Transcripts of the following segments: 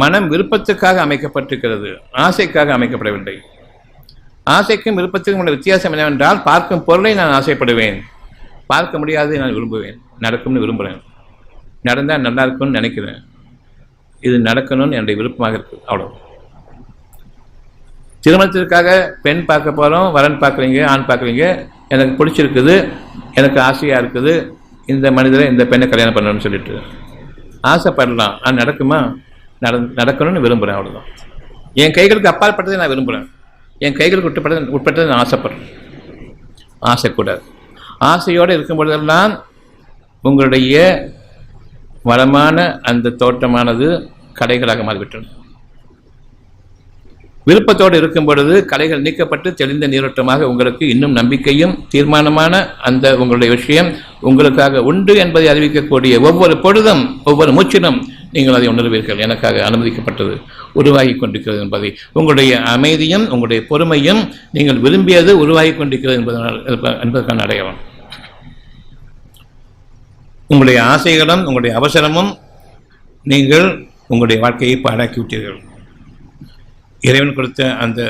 மனம் விருப்பத்துக்காக அமைக்கப்பட்டிருக்கிறது. ஆசைக்காக அமைக்கப்படவில்லை. ஆசைக்கும் விருப்பத்துக்கும் உள்ள வித்தியாசம் என்னவென்றால் பார்க்கும் பொருளை நான் ஆசைப்படுவேன். பார்க்க முடியாததை நான் விரும்புவேன். நடக்கும்னு விரும்புகிறேன் நடந்தால் நல்லா இருக்கும்னு நினைக்கிறேன். இது நடக்கணும்னு என்னுடைய விருப்பமாக இருக்குது அவ்வளோ திருமணத்திற்காக பெண் பார்க்க போகிறோம் வரன் பார்க்குறீங்க ஆண் பார்க்குறீங்க. எனக்கு பிடிச்சிருக்குது எனக்கு ஆசையாக இருக்குது. இந்த மனிதரை இந்த பெண்ணை கல்யாணம் பண்ணணும்னு சொல்லிட்டு. ஆசைப்படலாம். ஆனால் நடக்குமா? நட நடக்கணும்னு விரும்புகிறேன் அவ்வளோதான் என் கைகளுக்கு அப்பாற்பட்டதை நான் விரும்புகிறேன் என் கைகளுக்கு உட்பட்டதை உட்பட்டதை நான் ஆசைப்படுறேன். ஆசைக்கூடாது. ஆசையோடு இருக்கும் பொழுதெல்லாம் உங்களுடைய வளமான அந்த தோட்டமானது கடைகளாக மாறிவிட்டது விருப்பத்தோடு இருக்கும் பொழுது கலைகள் நீக்கப்பட்டு தெளிந்த நீரோட்டமாக உங்களுக்கு இன்னும் நம்பிக்கையும் தீர்மானமான அந்த உங்களுடைய விஷயம் உங்களுக்காக உண்டு என்பதை அறிவிக்கக்கூடிய ஒவ்வொரு பொழுதும் ஒவ்வொரு மூச்சிலும் நீங்கள் அதை உணர்வீர்கள். எனக்காக அனுமதிக்கப்பட்டது உருவாகி கொண்டிருக்கிறது என்பதை. உங்களுடைய அமைதியும் உங்களுடைய பொறுமையும் நீங்கள் விரும்பியது உருவாகி கொண்டிருக்கிறது என்பதனால் என்பதற்கான அடையாளம். உங்களுடைய ஆசைகளும் உங்களுடைய அவசரமும் நீங்கள் உங்களுடைய வாழ்க்கையை பாழாக்கி விட்டீர்கள் இறைவன் கொடுத்த அந்த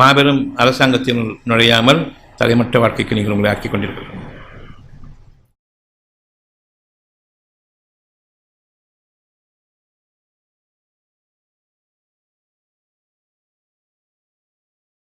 மாபெரும் அரசாங்கத்தினுள் நுழையாமல் தலைமட்ட வாழ்க்கைக்கு நீங்கள் உங்களை ஆக்கிக் கொண்டிருக்கிறீர்கள்